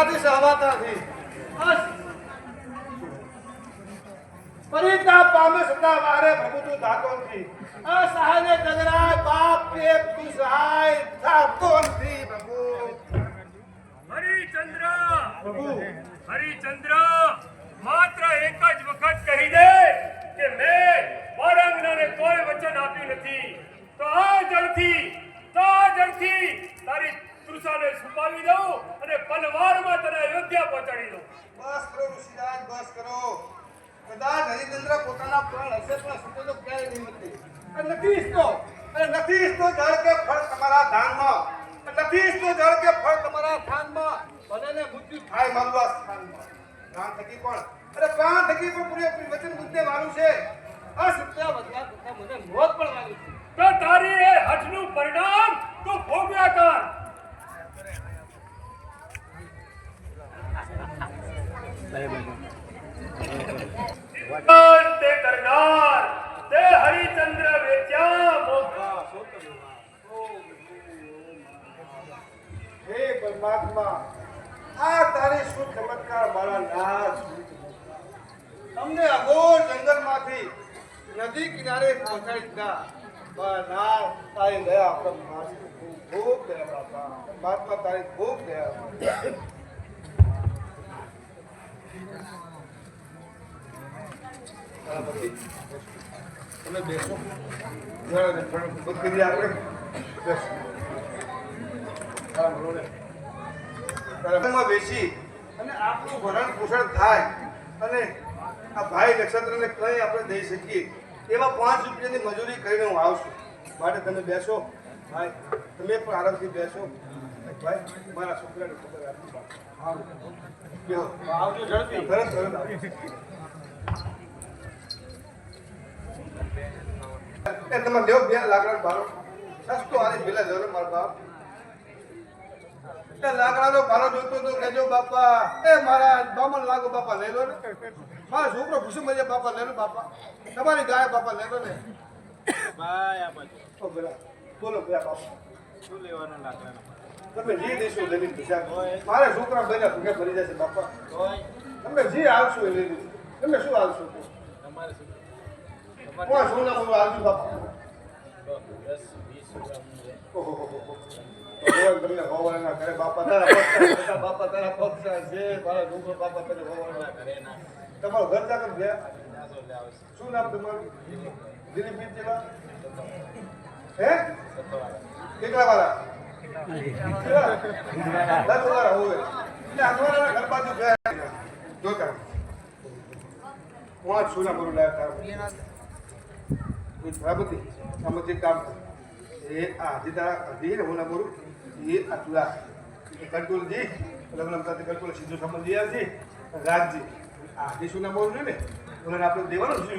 નથી પરિતાપ પામે છતાં મારે પ્રભુ તું ધાતો નથી આ સહાયને ગજરાય બાપ પ્રેમ તું સહાય થાતો નથી પ્રભુ હરિચંદ્ર પ્રભુ હરિચંદ્ર માત્ર એક જ વખત કહી દે કે મેં વારંગનાને કોઈ વચન આપ્યું નથી તો આ જળથી તો આ જળથી તારી તૃષાને છુપાવી અને પલવારમાં તને અયોધ્યા પહોંચાડી દઉં. બસ કરો ઋષિરાજ બસ કરો. કદાચ હરિચંદ્ર પોતાના પ્રાણ હશે પણ સત્ય તો ક્યારેય નહીં નથી નથી ઈચ્છતો. અને નથી ઈચ્છતો જળ કે ફળ તમારા ધાનમાં. નથી ઈચ્છતો જળ કે ફળ તમારા ધાનમાં ભલે ને મૃત્યુ થાય મારું આ સ્થાનમાં. પ્રાણ થકી પણ. અરે પ્રાણ થકી પણ પૂરેપૂરી વચન બુદ્ધે મારું છે. અસત્ય વધવા કરતા મને મોત પણ મારું છે. તો તારી એ હઠનું પરિણામ તું ભોગવ્યા કર તે કરનાર તે હરિચંદ્ર વેચ્યા મોક્ષ પરમાત્મા. આ તારી શું ચમત્કાર મારા નાથ. તમને અઘોર જંગલમાંથી નદી કિનારે પહોંચાડી દીધા. ના તારી દયા આપણે ખૂબ ખૂબ દયા બાપા પરમાત્મા, તારી ખૂબ તમે બેસો. બધી આપણે બેસો. માં બેસી અને આપણું ભરણ પોષણ થાય અને આ ભાઈ નક્ષત્રને કંઈ આપણે દઈ શકીએ એવા પાંચ રૂપિયાની મજૂરી કરીને હું આવશું. માટે તમે બેસો. ભાઈ તમે પણ આરામથી બેસો. ભાઈ મારા છોકરાને ખબર આપી. આવજો ઝડપી. તરત તરત તમે લેવો બે લાકડા બારો સસ્તો આને પેલા લેવો મારા બાપ એ લાકડાનો ભારો જોતો તો કેજો બાપા એ મારા બામણ લાગો બાપા લઈ લો ને મારા છોકરો ભૂસી મજા બાપા લઈ લો બાપા તમારી ગાય બાપા લઈ લો ને બોલો પેલા બાપા શું લેવાનું લાકડાનો તમે જે દેશો લઈ લીધું મારા છોકરા બન્યા ભૂખે ભરી જશે બાપા તમે જે આવશો એ લઈ લીધું તમે શું આવશો તમારે શું સોના બોલો આવજો બાપા ઓહો હો હો હો. ભગવાન બાપા તારા બાપા તારા પક્ષ છે બાપા તને ભગવાનના ઘરે ના તમારું ઘર શું નામ તમારું દિલીપ જેવા હે કેટલા વાળા દસ વાળા ગયા જોતા પાંચ સોના મારું લાયક તારું જે કામ કર એ આ હજી તારા હજી ને હું ના બોલું. એ આ તુલા લગ્ન સાથે કંટ્રોલ સીધો સંબંધ રાજજી આ હજી શું ના બોલું ને ઓલાને આપણે દેવાનું છે.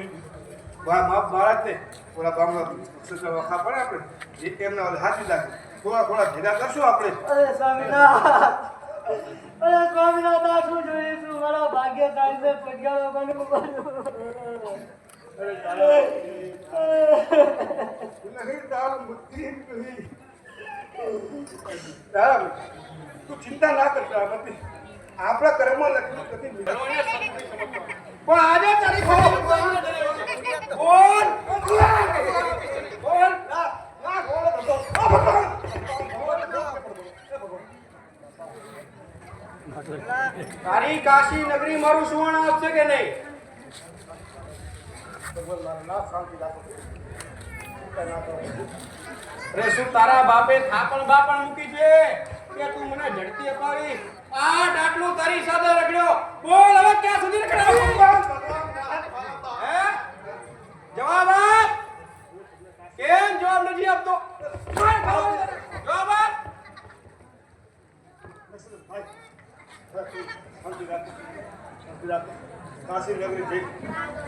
ઓલા વખા પડે આપણે એ એમના હાથી લાગે. થોડા થોડા ભેગા કરશું આપણે? અરે સ્વામિનાથ! આ શું જોઈશું મારા ભાગ્ય બનવું નહીં તારા તું ચિંતા ના કરતા નથી આપણા કર્મમાં લખ્યું પણ આજે તારી ખબર બોલ બોલ ના ના બોલ ધંધો. ભગવાન. તારી કાશી નગરી મારું સુવર્ણ આપશે કે નહીં ભગવાન મારા ના શાંતિ રાખો અરે શું તારા બાપે થાપણ બાપણ મૂકી છે? કે તું મને ઝડપી અપાવી આ ડાટલું તારી સાથે રગડ્યો. બોલ હવે ક્યાં સુધી રગડાવી હે? જવાબ આપ. કેમ જવાબ નથી આપતો. જવાબ આપ. કાશી નગરી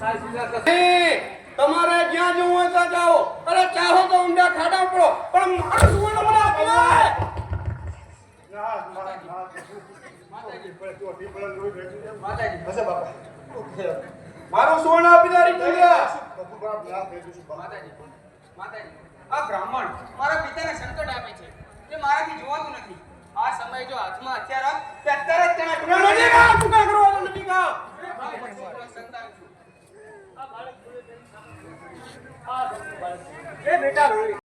કાશી એ, તમારે જ્યાં જવું હોય ત્યાં જાઓ. અરે ચાહો તો ઊંડા ખાડા પડો પણ મારું સુવર્ણ મને આપી મારું સુવર્ણ આપી. દે રીતુલિયા બાપુ બાપ ના ભેગું છું બાપા માતાજી માતાજી આ બ્રાહ્મણ મારા પિતાને સંકટ આપે છે. તે મારાથી જોવાતું નથી. આ સમય જો હાથમાં હથિયાર હોત તે અત્યારે જ તેને બાળક બોલે છે. આ એ બેટા રોઈ